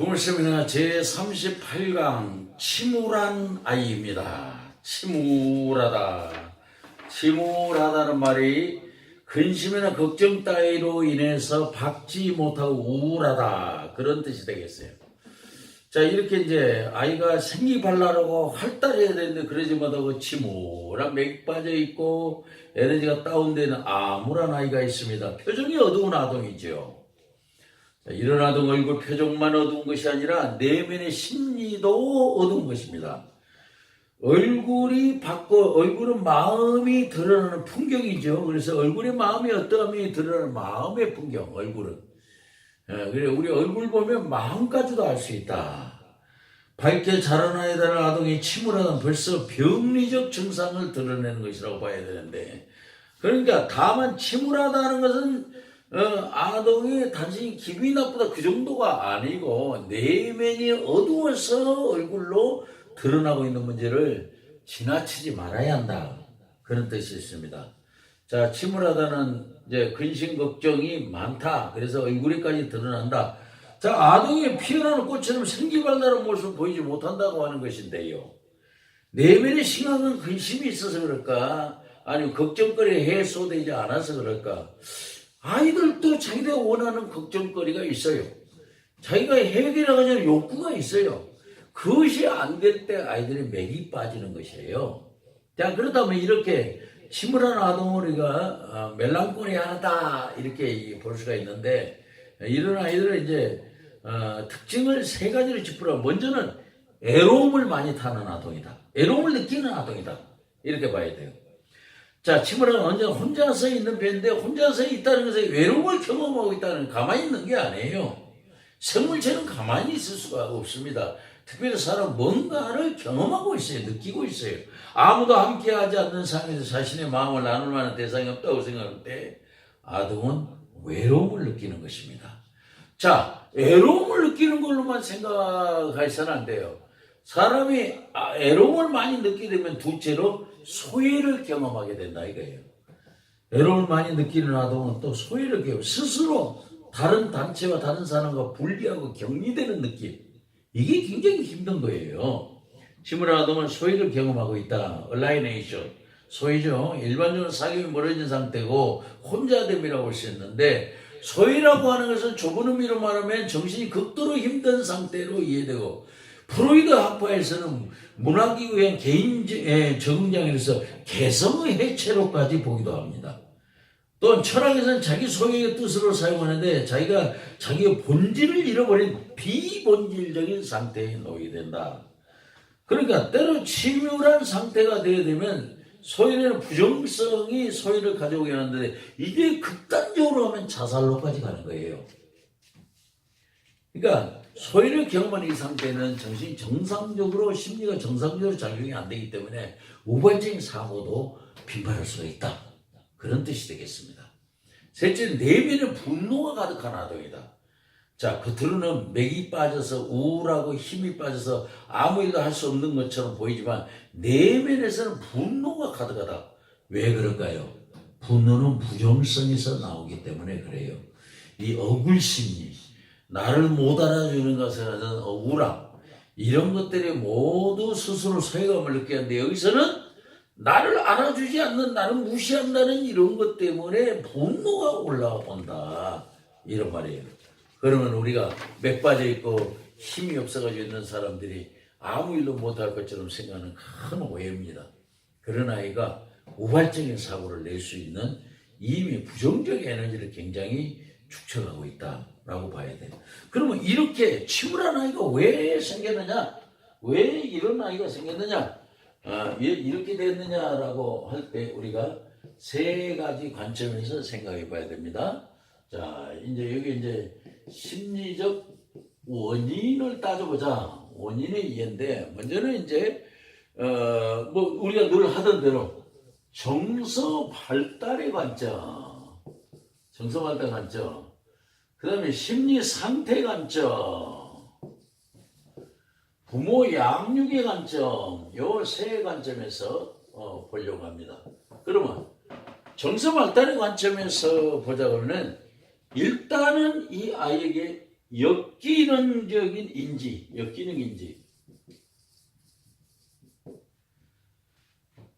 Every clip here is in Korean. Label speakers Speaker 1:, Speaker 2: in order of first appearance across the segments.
Speaker 1: 오늘 세미나 제38강 침울한 아이입니다. 침울하다. 침울하다는 말이 근심이나 걱정 따위로 인해서 받지 못하고 우울하다. 그런 뜻이 되겠어요. 자, 이렇게 이제 아이가 생기 발랄하고 활달해야 되는데 그러지 못하고 침울한 맥 빠져 있고 에너지가 다운되는 암울한 아이가 있습니다. 표정이 어두운 아동이죠. 아동 얼굴 표정만 어두운 것이 아니라 내면의 심리도 어두운 것입니다. 얼굴이 바꿔 얼굴은 마음이 드러나는 풍경이죠. 그래서 얼굴의 마음이 어떠함이 드러나는 마음의 풍경. 얼굴은 예, 그래 우리 얼굴 보면 마음까지도 알 수 있다. 밝게 자라나야 되는 아동이 침울하다면 벌써 병리적 증상을 드러내는 것이라고 봐야 되는데 그러니까 다만 침울하다는 것은 어, 아동이 단순히 기분이 나쁘다 그 정도가 아니고 내면이 어두워서 얼굴로 드러나고 있는 문제를 지나치지 말아야 한다 그런 뜻이 있습니다. 자 침울하다는 이제 근심 걱정이 많다 그래서 얼굴에까지 드러난다. 자 아동이 피어나는 꽃처럼 생기발랄한 모습을 보이지 못한다고 하는 것인데요. 내면에 심각한 근심이 있어서 그럴까? 아니면 걱정거리가 해소되지 않아서 그럴까? 아이들도 자기가 원하는 걱정거리가 있어요. 자기가 해결하고자 욕구가 있어요. 그것이 안 될 때 아이들이 맥이 빠지는 것이에요. 자, 그렇다면 이렇게 침울한 어, 멜랑콜리하다 이렇게 볼 수가 있는데 이런 아이들은 이제 어, 특징을 세 가지로 짚으라. 먼저는 애로움을 많이 타는 아동이다. 애로움을 느끼는 아동이다. 이렇게 봐야 돼요. 자, 침울한 언제 혼자서 있는 배인데 혼자서 있다는 것은 외로움을 경험하고 있다는 가만히 있는 게 아니에요. 생물체는 가만히 있을 수가 없습니다. 특별히 사람 뭔가를 경험하고 있어요. 느끼고 있어요. 아무도 함께하지 않는 상황에서 자신의 마음을 나눌 만한 대상이 없다고 생각할 때 아동은 외로움을 느끼는 것입니다. 자, 외로움을 느끼는 걸로만 생각해서는 안 돼요. 사람이 아, 애로움을 많이 느끼게 되면 둘째로 소외를 경험하게 된다 이거예요. 애로움을 많이 느끼는 아동은 또 소외를 경험, 스스로 다른 단체와 다른 사람과 분리하고 격리되는 느낌. 이게 굉장히 힘든 거예요. 침울한 아동은 소외를 경험하고 있다. 얼라이네이션. 소외죠. 일반적으로 사귐이 멀어진 상태고 혼자됨이라고 할 수 있는데 소외라고 하는 것은 좁은 의미로 말하면 정신이 극도로 힘든 상태로 이해되고 프로이드 학파에서는 문화기구의 개인 적응장애에서 개성의 해체로까지 보기도 합니다. 또한 철학에서는 자기 소유의 뜻으로 사용하는데 자기가 자기의 본질을 잃어버린 비본질적인 상태에 놓이게 된다. 그러니까 때로 치밀한 상태가 되게 되면 소유는 부정성이 소유를 가져오게 하는데 이게 극단적으로 하면 자살로까지 가는 거예요. 그러니까 소유를 경험하는 이 상태는 정신이 정상적으로 심리가 정상적으로 작용이 안 되기 때문에 우발적인 사고도 빈발할 수가 있다. 그런 뜻이 되겠습니다. 셋째, 내면에 분노가 가득한 아동이다. 자, 겉으로는 맥이 빠져서 우울하고 힘이 빠져서 아무 일도 할 수 없는 것처럼 보이지만 내면에서는 분노가 가득하다. 왜 그럴까요? 분노는 부정성에서 나오기 때문에 그래요. 이 억울심리, 나를 못 알아주는 것에 대한 억울함, 이런 것들이 모두 스스로 소외감을 느끼게 하는데 여기서는 나를 알아주지 않는 나를 무시한다는 이런 것 때문에 분노가 올라온다. 이런 말이에요. 그러면 우리가 맥 빠져 있고 힘이 없어가지고 있는 사람들이 아무 일도 못할 것처럼 생각하는 큰 오해입니다. 그런 아이가 우발적인 사고를 낼 수 있는 이미 부정적 에너지를 굉장히 축적하고 있다 라고 봐야 돼요. 그러면 이렇게 침울한 아이가 왜 생겼느냐? 왜 이런 아이가 생겼느냐? 아, 왜 이렇게 됐느냐라고 할 때 우리가 세 가지 관점에서 생각해 봐야 됩니다. 자, 이제 여기 이제 심리적 원인을 따져보자. 원인의 이해인데, 먼저는 이제, 어, 뭐, 우리가 늘 하던 대로 정서 발달의 관점, 정서 발달 관점, 그 다음에 심리 상태 관점, 부모 양육의 관점, 요 세 관점에서 어, 보려고 합니다. 그러면 정서 발달의 관점에서 보자 그러면 일단은 이 아이에게 역기능적인 인지, 역기능 인지.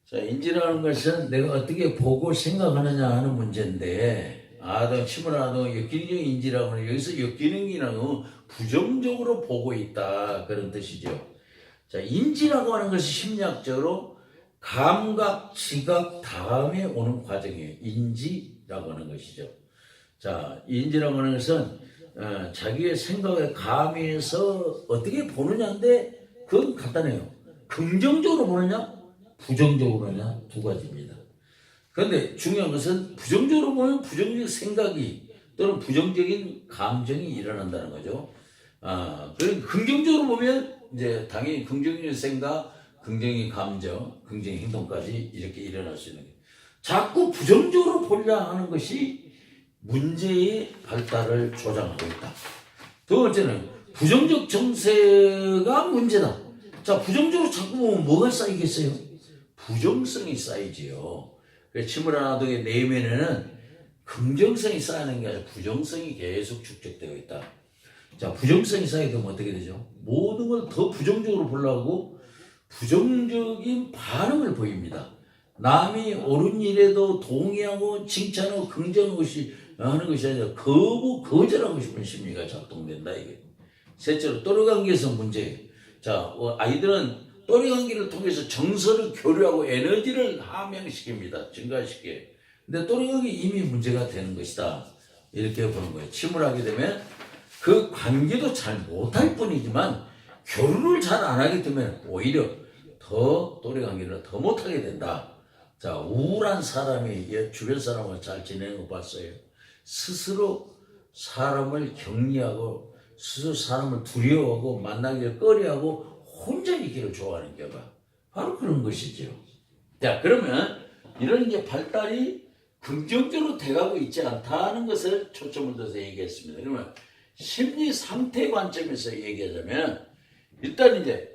Speaker 1: 자, 인지라는 것은 내가 어떻게 보고 생각하느냐 하는 문제인데, 아동, 침을 아동, 역기능적 인지라고 하면 여기서 역기능이라는 건 부정적으로 보고 있다. 그런 뜻이죠. 자, 인지라고 하는 것이 심리학적으로 감각, 지각 다음에 오는 과정이에요. 인지라고 하는 것이죠. 자, 인지라고 하는 것은 어, 자기의 생각에 감에서 어떻게 보느냐인데 그건 간단해요. 긍정적으로 보느냐, 부정적으로 보느냐 두 가지입니다. 그런데 중요한 것은 부정적으로 보면 부정적 생각이 또는 부정적인 감정이 일어난다는 거죠. 아, 그리고 긍정적으로 보면 이제 당연히 긍정적인 생각, 긍정의 감정, 긍정의 행동까지 이렇게 일어날 수 있는 거예요. 자꾸 부정적으로 보려 하는 것이 문제의 발달을 조장하고 있다. 두 번째는 부정적 정세가 문제다. 자, 부정적으로 자꾸 보면 뭐가 쌓이겠어요? 부정성이 쌓이지요. 그래서 치물아동의 내면에는 긍정성이 쌓이는 게 아니라 부정성이 계속 축적되어 있다. 자, 부정성이 쌓이게 되면 어떻게 되죠? 모든 걸 더 부정적으로 보려고 부정적인 반응을 보입니다. 남이 옳은 일에도 동의하고 칭찬하고 긍정하고 것이 하는 것이 아니라 거부 거절하고 싶은 심리가 작동된다 이게. 셋째로 또래 관계에서 문제예요. 자 어, 아이들은 또래 관계를 통해서 정서를 교류하고 에너지를 함양시킵니다. 증가시켜. 근데 또래 관계 이미 문제가 되는 것이다. 이렇게 보는 거예요. 침울하게 되면 그 관계도 잘 못할 뿐이지만 교류를 잘 안 하기 때문에 오히려 더 또래 관계를 더 못하게 된다. 자, 우울한 사람이 얘 주변 사람을 잘 지내는 거 봤어요. 스스로 사람을 격리하고 스스로 사람을 두려워하고 만나기를 꺼려하고 혼자 있기를 좋아하는 게가 바로 그런 것이죠. 자, 그러면 이런 이제 발달이 긍정적으로 돼가고 있지 않다는 것을 초점을 둬서 얘기했습니다. 그러면 심리 상태 관점에서 얘기하자면 일단 이제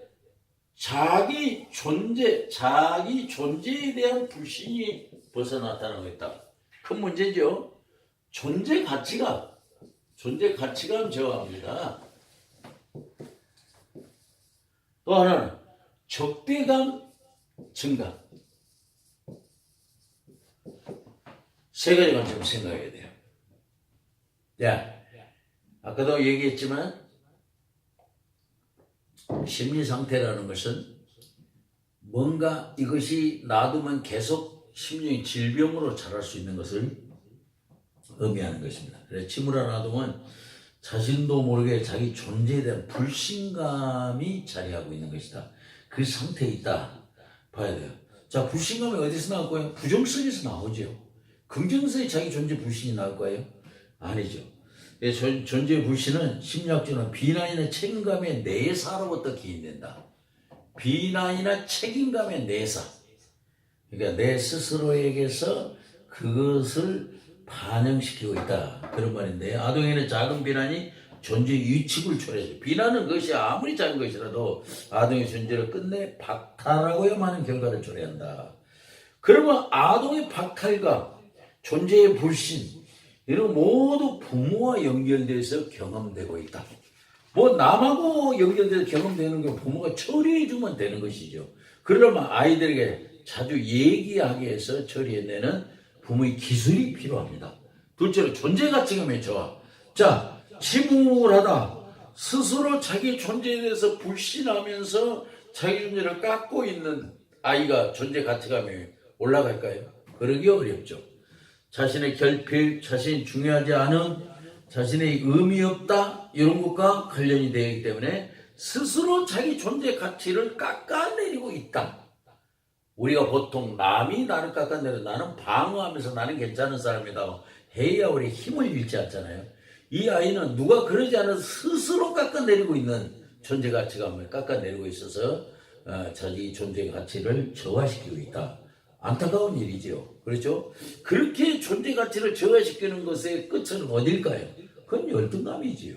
Speaker 1: 자기 존재, 자기 존재에 대한 불신이 나타나고 있다. 큰 문제죠. 존재 가치가, 존재 가치감 저하입니다. 또 하나는 적대감 증가. 세 가지 관점 생각해야 돼요. 야, 아까도 얘기했지만 심리 상태라는 것은 뭔가 이것이 놔두면 계속 심리의 질병으로 자랄 수 있는 것을 의미하는 것입니다. 그래서 침울한 아동은 자신도 모르게 자기 존재에 대한 불신감이 자리하고 있는 것이다. 그 상태에 있다. 봐야 돼요. 자, 불신감이 어디서 나올 거예요? 부정성에서 나오죠. 긍정성에 자기 존재 불신이 나올 거예요? 아니죠. 예, 존- 존재 불신은 심리학적으로 비난이나 책임감의 내사로부터 기인된다. 비난이나 책임감의 내사. 그러니까 내 스스로에게서 그것을 반영시키고 있다. 그런 말인데 아동에는 작은 비난이 존재 유축을 초래해요. 비난은 그것이 아무리 작은 것이라도 아동의 존재를 끝내 박탈하고야 많은 결과를 초래한다. 그러면 아동의 박탈과 존재의 불신 이런 모두 부모와 연결돼서 경험되고 있다. 뭐 남하고 연결돼서 경험되는 건 부모가 처리해 주면 되는 것이죠. 그러면 아이들에게 자주 얘기하게 해서 처리해내는 부모의 기술이 필요합니다. 둘째로 존재 가치감의 저하. 자, 침울하다. 스스로 자기 존재에 대해서 불신하면서 자기 존재를 깎고 있는 아이가 존재 가치감이 올라갈까요? 그러기 어렵죠. 자신의 결핍, 자신이 중요하지 않은, 자신의 의미 없다, 이런 것과 관련이 되어 있기 때문에 스스로 자기 존재 가치를 깎아내리고 있다. 우리가 보통 남이 나를 깎아내려 나는 방어하면서 나는 괜찮은 사람이다. 해야 우리 힘을 잃지 않잖아요. 이 아이는 누가 그러지 않아서 스스로 깎아내리고 있는 존재 가치감을 깎아내리고 있어서 어, 자기 존재 가치를 저하시키고 있다. 안타까운 일이죠. 그렇죠? 그렇게 존재 가치를 저하시키는 것의 끝은 어딜까요? 그건 열등감이지요.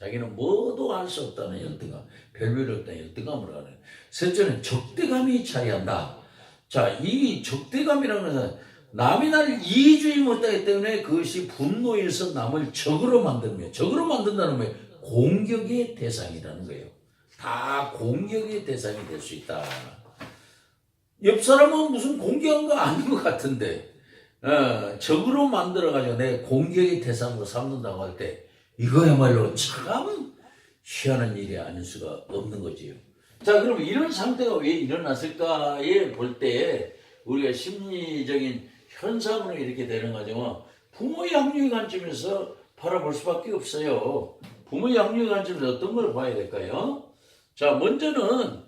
Speaker 1: 자기는 뭐도 할 수 없다는 열등감, 별별 없다는 열등감을 하는. 셋째는 적대감이 자리한다. 자, 이 적대감이라는 것은 남이 나를 이해주지 못하기 때문에 그것이 분노에서 남을 적으로 만들며 적으로 만든다는 게 공격의 대상이라는 거예요. 다 공격의 대상이 될 수 있다. 옆 사람은 무슨 공격한 거 아닌 것 같은데 어, 적으로 만들어가지고 내 공격의 대상으로 삼는다고 할 때 이거야말로 참 희한한 일이 아닐 수가 없는 거지요. 자, 그럼 이런 상태가 왜 일어났을까에 볼 때 우리가 심리적인 현상으로 이렇게 되는 과정은 부모의 양육의 관점에서 바라볼 수밖에 없어요. 부모의 양육의 관점에서 어떤 걸 봐야 될까요? 자, 먼저는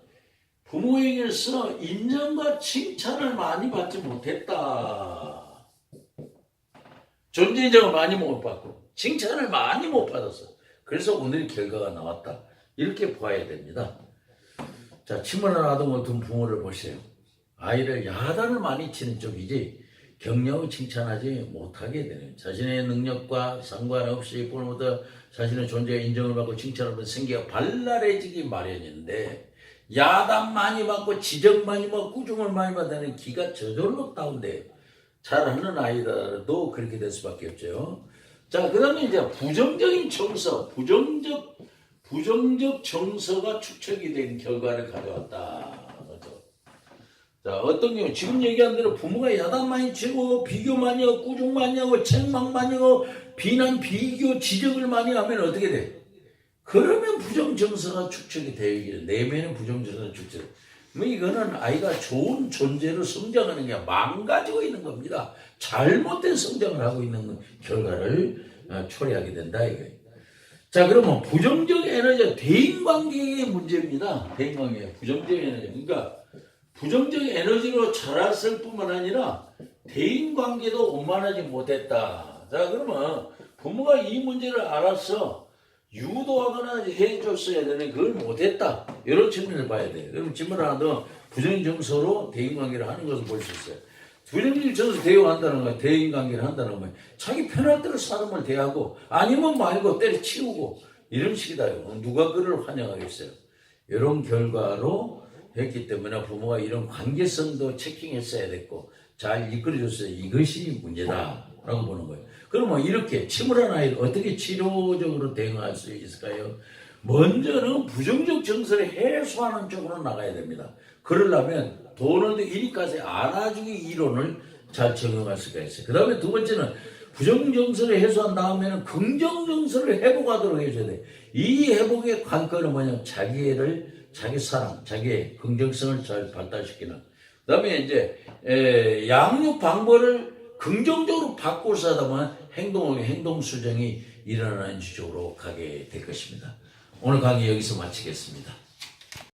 Speaker 1: 부모에게서 인정과 칭찬을 많이 받지 못했다. 존재 인정을 많이 못 받고 칭찬을 많이 못 받았어. 그래서 오늘 결과가 나왔다. 이렇게 봐야 됩니다. 자, 침울한 아동을 둔 부모를 보세요. 아이를 야단을 많이 치는 쪽이지 격려하고 칭찬하지 못하게 되는 자신의 능력과 상관없이 부모부터 자신의 존재에 인정을 받고 칭찬을 받는 생기가 발랄해지기 마련인데 야단 많이 받고 지적 많이 받고 꾸중을 많이 받는 기가 저절로 다운돼요. 잘하는 아이들도 그렇게 될 수밖에 없죠. 자, 그 다음에 이제 부정적인 정서, 부정적, 부정적 정서가 축적이 된 결과를 가져왔다. 그렇죠? 자, 어떤 경우, 지금 얘기한 대로 부모가 야단 많이 치고, 비교 많이 하고, 꾸중 많이 하고, 책망 많이 하고, 비난, 비교, 지적을 많이 하면 어떻게 돼? 그러면 부정정서가 축적이 되어 내면의 부정정서가 축적. 뭐 이거는 아이가 좋은 존재로 성장하는 게 망가지고 있는 겁니다. 잘못된 성장을 하고 있는 결과를 어, 초래하게 된다 이거예요. 자 그러면 부정적 에너지 대인 관계의 문제입니다. 대인 관계 부정적 에너지 그러니까 부정적 에너지로 자랐을 뿐만 아니라 대인 관계도 원만하지 못했다. 자 그러면 부모가 이 문제를 알아서 유도하거나 해줬어야 되는 그걸 못했다. 이런 측면을 봐야 돼. 그럼 질문 하나 더 부정적 정서로 대인관계를 하는 것을 볼 수 있어요. 부정적 정서 대응한다는 건 대인관계를 한다는 건 자기 편할 대로 사람을 대하고 아니면 말고 때려치우고 이런 식이다. 누가 그를 환영하겠어요. 이런 결과로 했기 때문에 부모가 이런 관계성도 체킹했어야 됐고 잘 이끌어줬어야 이것이 문제다 라고 보는 거예요. 그러면 이렇게 침울한 아이를 어떻게 치료적으로 대응할 수 있을까요? 먼저는 부정적 정서를 해소하는 쪽으로 나가야 됩니다. 그러려면 도널드 이리까지 알아주기 이론을 잘 적용할 수가 있어요. 그 다음에 두 번째는 부정정서를 해소한 다음에는 긍정정서를 회복하도록 해줘야 돼. 이 회복의 관건은 뭐냐? 자기를, 자기 사랑, 자기의 긍정성을 잘 발달시키는. 그 다음에 이제, 에, 양육 방법을 긍정적으로 바꾸서 하다 보면 행동, 행동 수정이 일어나는 쪽으로 가게 될 것입니다. 오늘 강의 여기서 마치겠습니다.